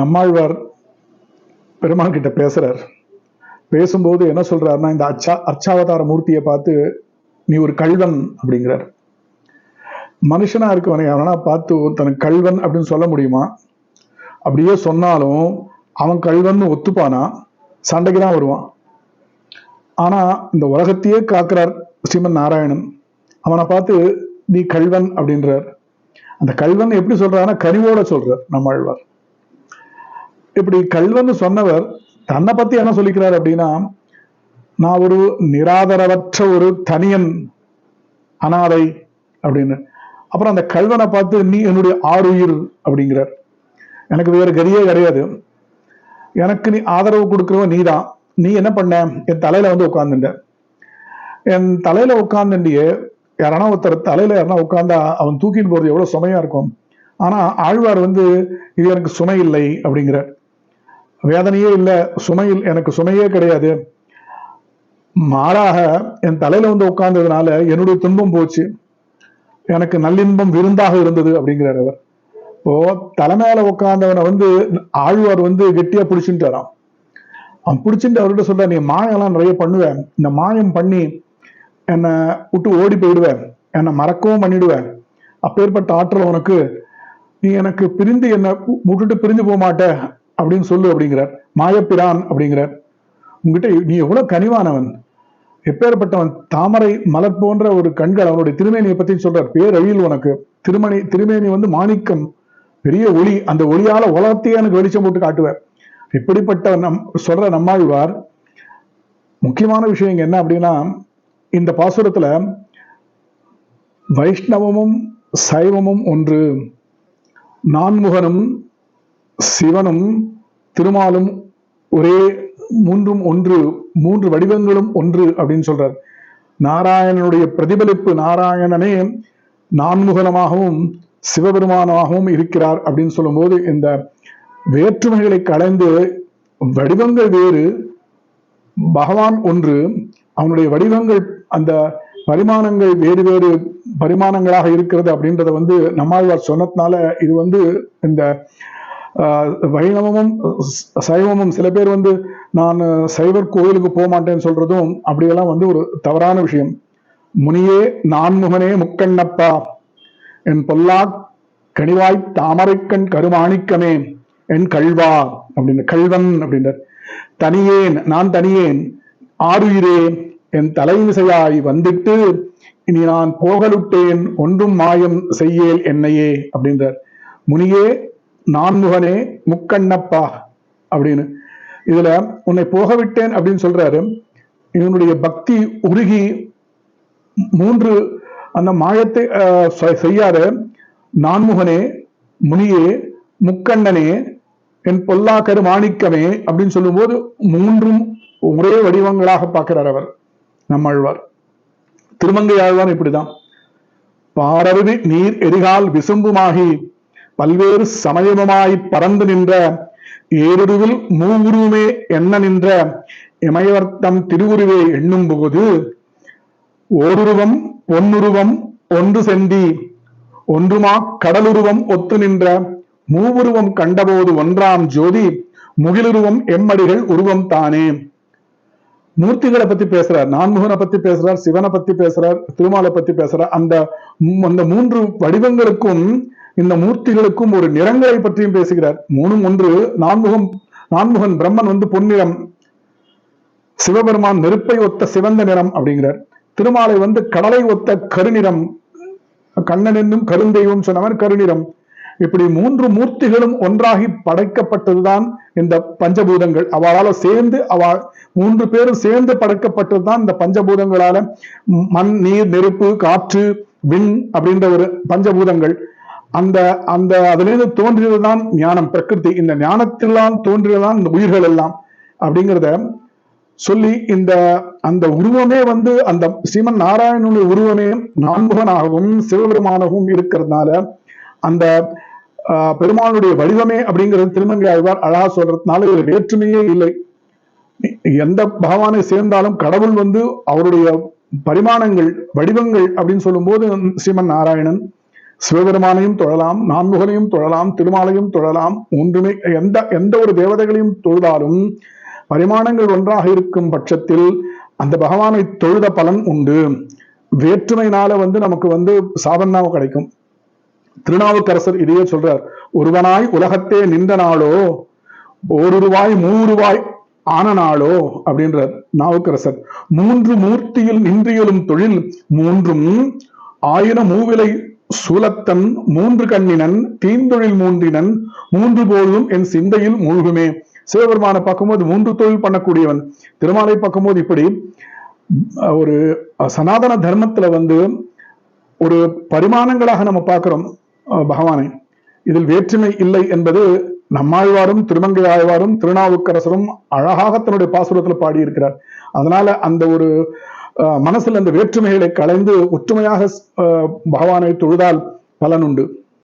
நம்மாழ்வார் பெருமாள் கிட்ட பேசுறார். பேசும்போது என்ன சொல்றாருன்னா இந்த அச்சா அர்ச்சாவதார மூர்த்தியை பார்த்து நீ ஒரு கல்வன் அப்படிங்கிறார். மனுஷனா இருக்கவனை அவனா பார்த்து தனக்கு கல்வன் அப்படின்னு சொல்ல முடியுமா? அப்படியே சொன்னாலும் அவன் கல்வன் ஒத்துப்பானா? சண்டைக்கு தான் வருவான். ஆனா இந்த உலகத்தையே காக்கிறார் ஸ்ரீமன் நாராயணன். அவனை பார்த்து நீ கல்வன் அப்படின்றார். அந்த கல்வன் எப்படி சொல்றாருன்னா கனிவோட சொல்றார் நம்மாழ்வார். இப்படி கல்வன்னு சொன்னவர் தன்னை பத்தி என்ன சொல்லிக்கிறார் அப்படின்னா நான் ஒரு நிராதரவற்ற ஒரு தனியன் அனாதை அப்படின்னு. அப்புறம் அந்த கல்வனை பார்த்து நீ என்னுடைய ஆறுயிர் அப்படிங்கிறார். எனக்கு வேற கதியே கிடையாது. எனக்கு நீ ஆதரவு கொடுக்கிறவன் நீதான். நீ என்ன பண்ண? என் தலையில வந்து உட்கார்ந்துட்ட. என் தலையில உட்கார்ந்துட்டியே யாரானா ஒருத்தர் தலையில யாரா உட்கார்ந்தா அவன் தூக்கின்னு போறது எவ்வளவு சுமையா இருக்கும். ஆனா ஆழ்வார் வந்து இது எனக்கு சுமை இல்லை அப்படிங்கிறார். வேதனையே இல்லை சுமையில் எனக்கு சுமையே கிடையாது. மாறாக என் தலையில வந்து உட்கார்ந்ததுனால என்னுடைய துன்பம் போச்சு. எனக்கு நல்லின்பம் விருந்தாக இருந்தது அப்படிங்கிறார் அவர். இப்போ தலைமையில உட்கார்ந்தவனை வந்து ஆழ்வார் வந்து கெட்டியா பிடிச்சுட்டாராம். அவன் பிடிச்சிட்டு அவர்கிட்ட சொல்ற நீ மாயம்லாம் நிறைய பண்ணுவேன் இந்த மாயம் பண்ணி என்னை விட்டு ஓடி போயிடுவேன் என்னை மறக்கவும் பண்ணிடுவேன் அப்பேற்பட்ட ஆற்றல் உனக்கு. நீ எனக்கு பிரிந்து என்னை விட்டுட்டு பிரிஞ்சு போக மாட்ட. அப்படின்னு சொல்லு அப்படிங்கிறார். மாயப்பிரான் அப்படிங்கிறார். உங்ககிட்ட நீ எவ்வளவு கனிவானவன். எப்பேற்பட்டவன் தாமரை மலர் போன்ற ஒரு கண்கள் அவனுடைய திருமேனியை பத்தி சொல்றார். பேரழியில் உனக்கு. திருமணி திருமேனி வந்து மாணிக்கம். பெரிய ஒளி. அந்த ஒளியால உலகத்தையே எனக்கு வெளிச்சம் போட்டு காட்டுவேன் இப்படிப்பட்ட நம் சொல்ற நம்மாழ்வார் முக்கியமான விஷயம் இங்க என்ன அப்படின்னா இந்த பாசுரத்துல வைஷ்ணவமும் சைவமும் ஒன்று. நான்முகனும் சிவனும் திருமாலும் ஒரே மூன்றும் ஒன்று மூன்று வடிவங்களும் ஒன்று அப்படின்னு சொல்றார். நாராயணனுடைய பிரதிபலிப்பு நாராயணனே நான்முகனமாகவும் சிவபெருமானமாகவும் இருக்கிறார் அப்படின்னு சொல்லும்போது இந்த வேற்றுமைகளை கலைந்து வடிவங்கள் வேறு பகவான் ஒன்று அவனுடைய வடிவங்கள் அந்த பரிமாணங்கள் வேறு வேறு பரிமாணங்களாக இருக்கிறது அப்படின்றத வந்து நம்மாழ்வார் சொன்னதுனால இது வந்து இந்த வைணவமும் சைவமும் சில பேர் வந்து நான் சைவர் கோயிலுக்கு போக மாட்டேன்னு சொல்றதும் அப்படியெல்லாம் வந்து ஒரு தவறான விஷயம். முனியே நான்முகனே முக்கண்ணப்பா. என் பொல்லா கனிவாய் தாமரைக்கண் கருமாணிக்கமே. என் கல்வா அப்படின்னு கல்வன் அப்படின்றார். தனியேன் நான் தனியேன். ஆறுயிரே என் தலைவிசையாய் வந்துட்டு இனி நான் போகலுட்டேன். ஒன்றும் மாயம் செய்யேல் என்னையே அப்படின்றார். முனியே நான்முகனே முக்கண்ணப்பா அப்படின்னு. இதுல உன்னை போகவிட்டேன் அப்படின்னு சொல்றாரு. இவனுடைய பக்தி உருகி மூன்று அந்த மாயத்தை செ- செய்யாத நான்முகனே முனியே முக்கண்ணனே என் பொல்லாக்கரு மாணிக்கமே அப்படின்னு சொல்லும்போது மூன்றும் ஒரே வடிவங்களாக பார்க்கிறார் அவர் நம்மாழ்வார் திருமங்கை ஆழ்வார் இப்படிதான். பாரருவி நீர் எரிகால் விசும்புமாகி பல்வேறு சமயமுமாய் பறந்து நின்ற ஏருருவில் மூவுருவுமே எண்ண நின்ற இமயவர்த்தம் திருவுருவே எண்ணும் போது ஓருருவம் பொன்னுருவம் ஒன்று செந்தி ஒன்றுமா கடலுருவம் ஒத்து நின்ற மூவுருவம் கண்டபோது ஒன்றாம் ஜோதி முகிலுருவம் எம்மடிகள் உருவம் தானே. மூர்த்திகளை பத்தி பேசுறார் நான்முகனை பத்தி பேசுறார் சிவனை பத்தி பேசுறார் திருமாலை பத்தி பேசுறார். அந்த அந்த மூன்று வடிவங்களுக்கும் இந்த மூர்த்திகளுக்கும் ஒரு நிறங்களை பற்றியும் பேசுகிறார். மூணும் ஒன்று நான்முகம் நான்முகன் பிரம்மன் வந்து பொன்னிறம் சிவபெருமான் நெருப்பை ஒத்த சிவந்த நிறம் அப்படிங்கிறார். திருமாலை வந்து கடலை ஒத்த கருநிறம் கண்ணன் என்னும் கருந்தெய்வம் சொன்னவர் கருநிறம். இப்படி மூன்று மூர்த்திகளும் ஒன்றாகி படைக்கப்பட்டதுதான் இந்த பஞ்சபூதங்கள். அவளால சேர்ந்து அவ மூன்று பேரும் சேர்ந்து படைக்கப்பட்டதுதான் இந்த பஞ்சபூதங்களால மண் நீர் நெருப்பு காற்று விண் அப்படின்ற ஒரு பஞ்சபூதங்கள். அந்த அந்த அதிலிருந்து தோன்றியதுதான் ஞானம். பிரகிருதி இந்த ஞானத்திலாம் தோன்றியதுதான் இந்த உயிர்கள் எல்லாம் அப்படிங்கிறத சொல்லி இந்த அந்த உருவமே வந்து அந்த ஸ்ரீமன் நாராயணனுடைய உருவமே நான்முகனாகவும் சிவபெருமானாகவும் இருக்கிறதுனால அந்த பெருமானுடைய வடிவமே அப்படிங்கிறது திருமங்கை ஆழ்வார் அழகா சொல்றதுனால இது வேற்றுமையே இல்லை. எந்த பகவானை சேர்ந்தாலும் கடவுள் வந்து அவருடைய பரிமாணங்கள் வடிவங்கள் அப்படின்னு சொல்லும்போது ஸ்ரீமன் நாராயணன் சிவபெருமானையும் தொழலாம் நான்முகனையும் தொழலாம் திருமாலையும் தொழலாம். ஒன்றுமே எந்த எந்த ஒரு தேவதைகளையும் தொழுதாலும் பரிமாணங்கள் ஒன்றாக இருக்கும் பட்சத்தில் அந்த பகவானை தொழுத பலன் உண்டு. வேற்றுமையினால வந்து நமக்கு வந்து சாதனாவும் கிடைக்கும். திருநாவுக்கரசர் இதையே சொல்றார். ஒருவனாய் உலகத்தே நின்ற நாளோ ஓருருவாய் மூருவாய் ஆன நாளோ அப்படின்றார் நாவுக்கரசர். மூன்று மூர்த்தியில் நின்றியலும் தொழில் மூன்றும் ஆயிரம் மூவிலை சூலத்தன் மூன்று கண்ணினன் தீந்தொழில் மூன்றினன் மூன்று போதும் என் சிந்தையில் மூழ்குமே. சிவபெருமான பார்க்கும்போது மூன்று தொழில் பண்ணக்கூடியவன். திருமாலை பார்க்கும்போது இப்படி ஒரு சனாதன தர்மத்துல வந்து ஒரு பரிமாணங்களாக நம்ம பார்க்கிறோம் பகவானை. இதில் வேற்றுமை இல்லை என்பது நம்மாழ்வாரும் திருமங்கை ஆழ்வாரும் திருநாவுக்கரசரும் அழகாக தன்னுடைய பாசுரத்துல பாடியிருக்கிறார். அதனால அந்த ஒரு மனசில் அந்த வேற்றுமைகளை களைந்து ஒற்றுமையாக பகவானை தொழுதால் பலன் உண்டு.